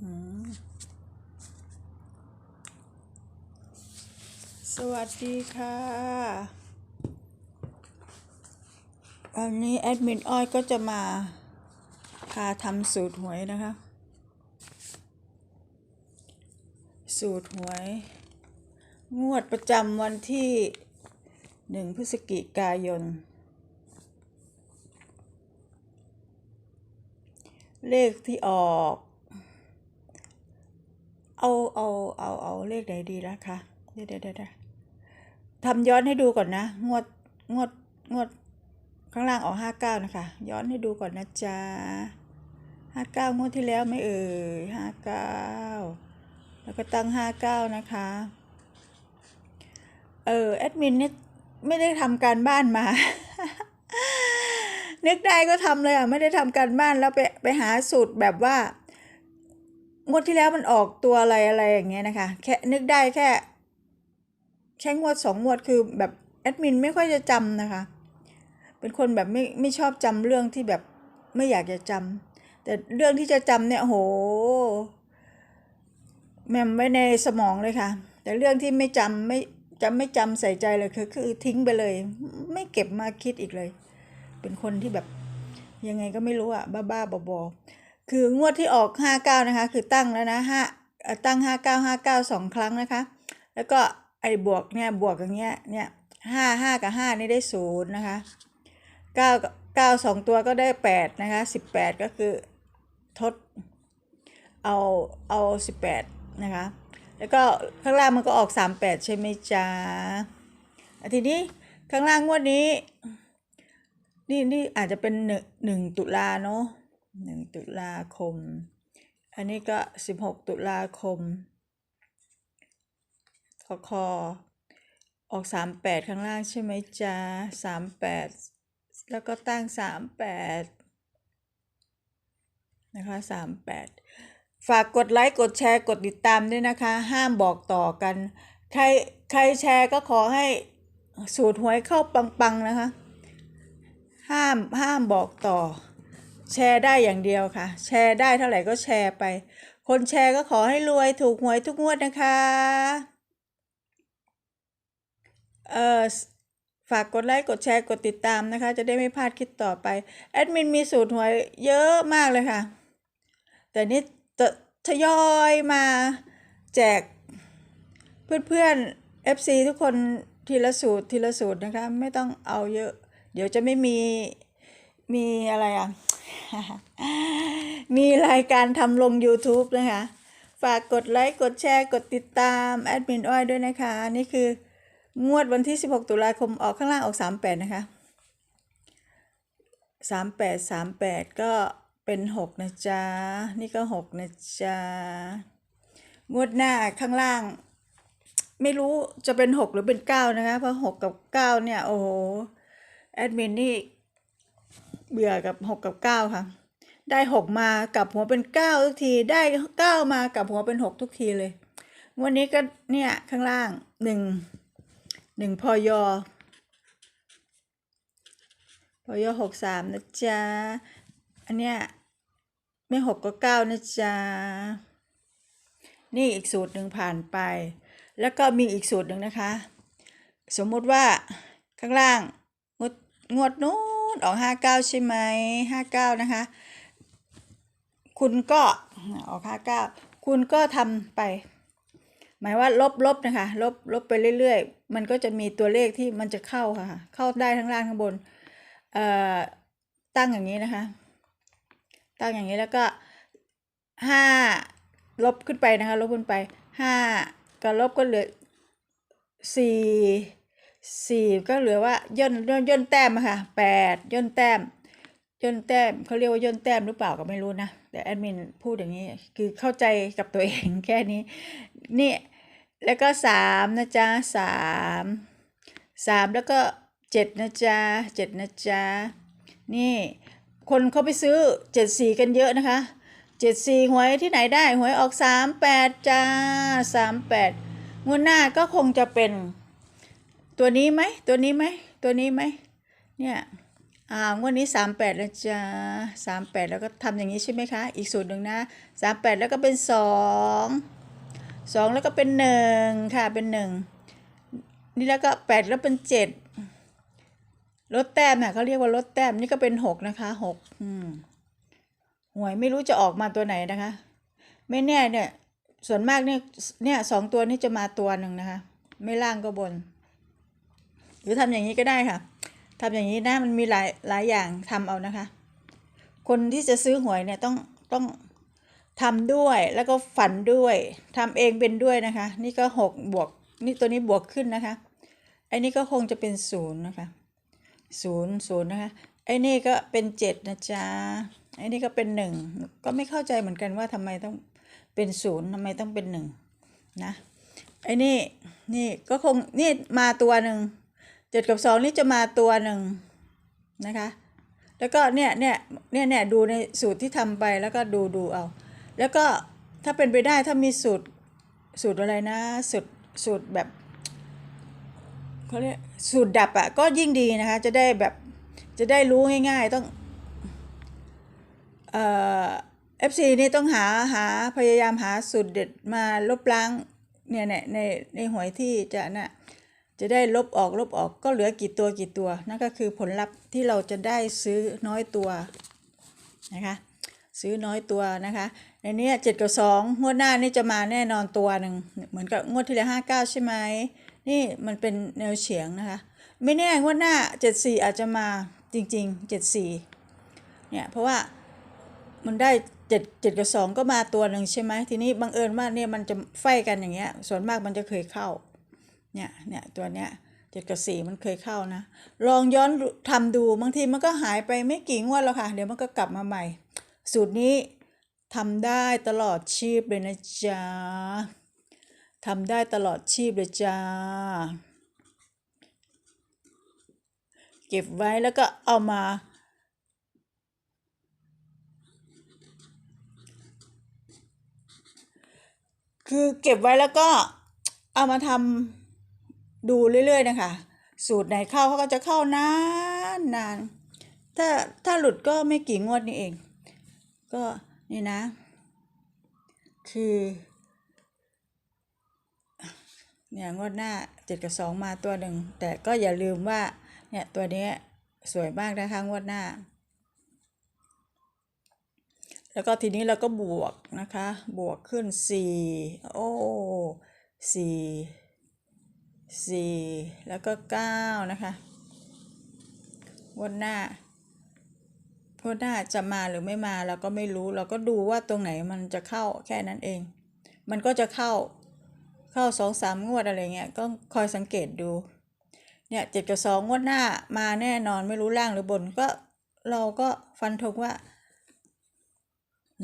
สวัสดีค่ะ วันนี้แอดมินอ้อยก็จะมาพาทำสูตรหวยนะคะ สูตรหวย งวดประจำวันที่หนึ่งพฤศจิกายน เลขที่ออก เอาเอาเอาเอาเลขไหนดีล่ะคะเดี๋ยวเดี๋ยวเดี๋ยวเดี๋ยวทำย้อนให้ดูก่อนนะ งวดงวดงวดข้างล่างออกห้าเก้านะคะ ย้อนให้ดูก่อนนะจ๊ะห้าเก้างวดที่แล้วไม่เอ่ยห้าเก้าแล้วก็ตั้งห้าเก้านะคะ เออแอดมินเนี่ยไม่ได้ทำการบ้านมา นึกได้ก็ทำเลยอะ ไม่ได้ทำการบ้านแล้วไปไปหาสูตรแบบว่า งวดที่แล้วมันออกตัวอะไรอะไรอย่างเงี้ยนะคะ แค่นึกได้แค่ แค่งวดสองงวดคือแบบแอดมินไม่ค่อยจะจำนะคะ เป็นคนแบบไม่ไม่ชอบจำเรื่องที่แบบไม่อยากจะจำแต่เรื่องที่จะจำเนี่ยโหแมมไว้ในสมองเลยค่ะ แต่เรื่องที่ไม่จำไม่จำไม่จำใส่ใจเลยคือคือทิ้งไปเลย ไม่เก็บมาคิดอีกเลย เป็นคนที่แบบยังไงก็ไม่รู้อะบ้าๆบอๆ คืองวดที่ออกห้าเก้านะคะ คือตั้งแล้วนะห้าตั้งห้าเก้าห้าเก้าสองครั้งนะคะ แล้วก็ไอ้บวกเนี่ยบวกอย่างเงี้ยเนี่ยห้าห้ากับห้านี่ได้ศูนย์นะคะเก้าเก้าสองตัวก็ได้แปดนะคะสิบแปดก็คือทดเอาเอาสิบแปดนะคะแล้วก็ข้างล่างมันก็ออกสามแปดใช่ไหมจ๊ะอะทีนี้ข้างล่างงวดนี้ นี่นี่อาจจะเป็นหนึ่งหนึ่งตุลาเนาะ หนึ่งตุลาคม อันนี้ก็สิบหกตุลาคมคอคอออกสามแปดข้างล่างใช่ไหมจ๊ะสามแปดแล้วก็ตั้งสามแปดนะคะสามแปดฝากกดไลค์ กดแชร์ กดติดตามด้วยนะคะ ห้ามบอกต่อกัน ใครใครแชร์ก็ขอให้สูตรหวยเข้าปัง ๆ นะคะ ห้ามห้ามบอกต่อ แชร์ได้อย่างเดียวค่ะ แชร์ได้เท่าไหร่ก็แชร์ไป คนแชร์ก็ขอให้รวยถูกหวยทุกงวดนะคะเอ่อฝากกดไลค์กดแชร์กดติดตามนะคะ จะได้ไม่พลาดคลิปต่อไปแอดมินมีสูตรหวยเยอะมากเลยค่ะ แต่นี่จะทยอยมาแจกเพื่อนๆ FC ทุกคนทีละสูตรทีละสูตรนะคะ ไม่ต้องเอาเยอะ เดี๋ยวจะไม่มีมีอะไรอะ มีรายการทำลง YouTube นะคะ ฝากกดไลค์ กดแชร์ กดติดตามแอดมินอ้อยด้วยนะคะ นี่คืองวดวันที่ 16 ตุลาคมออกข้างล่างออก 38 นะคะ 38 38 ก็เป็น 6 นะจ๊ะ นี่ก็ 6 นะจ๊ะ งวดหน้าข้างล่าง ไม่รู้จะเป็น 6 หรือเป็น 9 นะคะ เพราะ 6 กับ 9 เนี่ย โอ้โห แอดมินนี่ เบื่อกับ6กับ9ค่ะ ได้6มากลับหัวเป็น9ทุกที ได้9มากลับหัวเป็น6ทุกทีเลย วันนี้ก็เนี่ยข้างล่าง1 1พอยอพอยอหกสามนะจ๊ะ อันเนี้ยไม่หกก็เก้านะจ๊ะ นี่อีกสูตรหนึ่งผ่านไป แล้วก็มีอีกสูตรหนึ่งนะคะ สมมุติว่าข้างล่างงดงวดนู้ นออกห้าเก้าใช่ไหมห้าเก้านะคะ คุณก็ออกห้าเก้าคุณก็ทำไป หมายว่าลบลบนะคะ ลบลบไปเรื่อยๆ มันก็จะมีตัวเลขที่มันจะเข้าค่ะ เข้าได้ทั้งล่างทั้งบน เอ่อ ตั้งอย่างนี้นะคะ ตั้งอย่างนี้แล้วก็ห้าลบขึ้นไปนะคะ ลบขึ้นไปห้าก็ลบก็เหลือสี่ สี่ก็เหลือว่าย่นย่นย่นแต้มอะค่ะแปดย่นแต้มย่นแต้มเขาเรียกว่าย่นแต้มหรือเปล่าก็ไม่รู้นะแต่แอดมินพูดอย่างนี้คือเข้าใจกับตัวเองแค่นี้นี่แล้วก็สามนะจ๊ะสามสามแล้วก็เจ็ดนะจ๊ะเจ็ดนะจ๊ะนี่คนเขาไปซื้อเจ็ดสี่กันเยอะนะคะเจ็ดสี่หวยที่ไหนได้หวยออกสามแปดจ้าสามแปดงวดหน้าก็คงจะเป็น ตัวนี้ไหม ตัวนี้ไหม ตัวนี้ไหม เนี่ย อ่างวดนี้สามแปดแล้วจ้าสามแปดแล้วก็ทำอย่างนี้ใช่ไหมคะ อีกสูตรหนึ่งนะสามแปดแล้วก็เป็นสองสองแล้วก็เป็นหนึ่งค่ะ เป็นหนึ่งนี่แล้วก็แปดแล้วเป็นเจ็ดลดแต้มน่ะเขาเรียกว่าลดแต้ม นี่ก็เป็นหกนะคะหกอืมหวยไม่รู้จะออกมาตัวไหนนะคะ ไม่แน่เนี่ย ส่วนมากเนี่ย เนี่ยสองตัวนี้จะมาตัวหนึ่งนะคะ ไม่ล่างก็บน หรือทำอย่างนี้ก็ได้ค่ะทำอย่างนี้นะมันมีหลายหลายอย่างทำเอานะคะ คนที่จะซื้อหวยเนี่ยต้องต้องทำด้วยแล้วก็ฝันด้วยทำเองเป็นด้วยนะคะ นี่ก็หกบวกนี่ตัวนี้บวกขึ้นนะคะไอ้นี่ก็คงจะเป็นศูนย์นะคะศูนย์ศูนย์นะคะไอ้นี่ก็เป็นเจ็ดนะจ๊ะไอ้นี่ก็เป็นหนึ่งก็ไม่เข้าใจเหมือนกันว่าทำไมต้องเป็นศูนย์ทำไมต้องเป็นหนึ่งนะไอ้นี่นี่ก็คงนี่มาตัวหนึ่ง เจ็ดกับสองนี่จะมาตัวหนึ่งนะคะ แล้วก็เนี่ยเนี่ยเนี่ยเนี่ยดูในสูตรที่ทำไปแล้วก็ดูดูเอา แล้วก็ถ้าเป็นไปได้ถ้ามีสูตรสูตรอะไรนะ สูตรสูตรแบบเขาเรียกสูตรดับอะ่ะก็ยิ่งดีนะคะ จะได้แบบจะได้รู้ง่ายๆต้องเอ่อฟซีนี่ต้องหาหาพยายามหาสูตรเด็ดมาลบล้างเนี่ยในในในหวยที่จะน่ะ จะได้ลบออกลบออกก็เหลือกี่ตัวกี่ตัว นั่นก็คือผลลัพธ์ที่เราจะได้ซื้อน้อยตัวนะคะซื้อน้อยตัวนะคะในนี้เจ็ดกับสองงวดหน้านี่จะมาแน่นอนตัวหนึ่งเหมือนกับงวดที่แล้วห้าเก้าใช่ไหมนี่มันเป็นแนวเฉียงนะคะ ไม่แน่งวดหน้าเจ็ดสี่อาจจะมาจริงๆเจ็ดสี่เนี่ยเพราะว่ามันได้เจ็ดเจ็ดกับสองก็มาตัวหนึ่งใช่ไหมทีนี้บังเอิญว่าเนี่ยมันจะไฟกันอย่างเงี้ยส่วนมากมันจะเคยเข้า เนี่ยเนี่ยตัวเนี้ยเจ็ดกับสี่มันเคยเข้านะ ลองย้อนทำดูบางทีมันก็หายไปไม่กี่งวดแล้วค่ะ เดี๋ยวมันก็กลับมาใหม่ สูตรนี้ทำได้ตลอดชีพเลยนะจ๊ะทำได้ตลอดชีพเลยจ้า เก็บไว้แล้วก็เอามา คือเก็บไว้แล้วก็เอามาทำ ดูเรื่อยๆนะคะ สูตรไหนเข้าเขาก็จะเข้านานนานถ้าถ้าหลุดก็ไม่กี่งวดนี่เอง ก็นี่นะ คือเนี่ยงวดหน้าเจ็ดกับสองมาตัวหนึ่ง แต่ก็อย่าลืมว่าเนี่ยตัวนี้สวยมากนะคะงวดหน้า แล้วก็ทีนี้เราก็บวกนะคะ บวกขึ้นสี่โอ้สี่ สี่แล้วก็เก้านะคะงวันหน้างวันหน้าจะมาหรือไม่มาเราก็ไม่รู้เราก็ดูว่าตรงไหนมันจะเข้าแค่นั้นเอง มันก็จะเข้าเข้าสองสามงวดอะไรเงี้ยก็คอยสังเกตดูเนี่ยเจ็ดกับสองงวดหน้ามาแน่นอนไม่รู้ล่างหรือบนก็เราก็ฟันธงว่า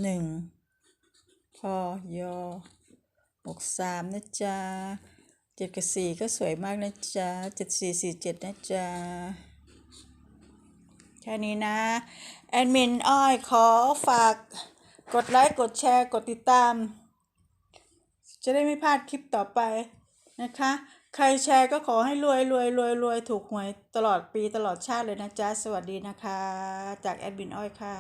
หนึ่งพอยอหกสามนะจ๊ะ เจ็ดกับสี่ก็สวยมากนะจ๊ะเจ็ดสี่สี่เจ็ดนะจ๊ะแค่นี้นะ แอดมินอ้อยขอฝากกดไลค์ กดแชร์ กดติดตาม จะได้ไม่พลาดคลิปต่อไปนะคะ ใครแชร์ก็ขอให้รวยรวยรวยรวยถูกหวยตลอดปีตลอดชาติเลยนะจ๊ะ สวัสดีนะคะ จากแอดมินอ้อยค่ะ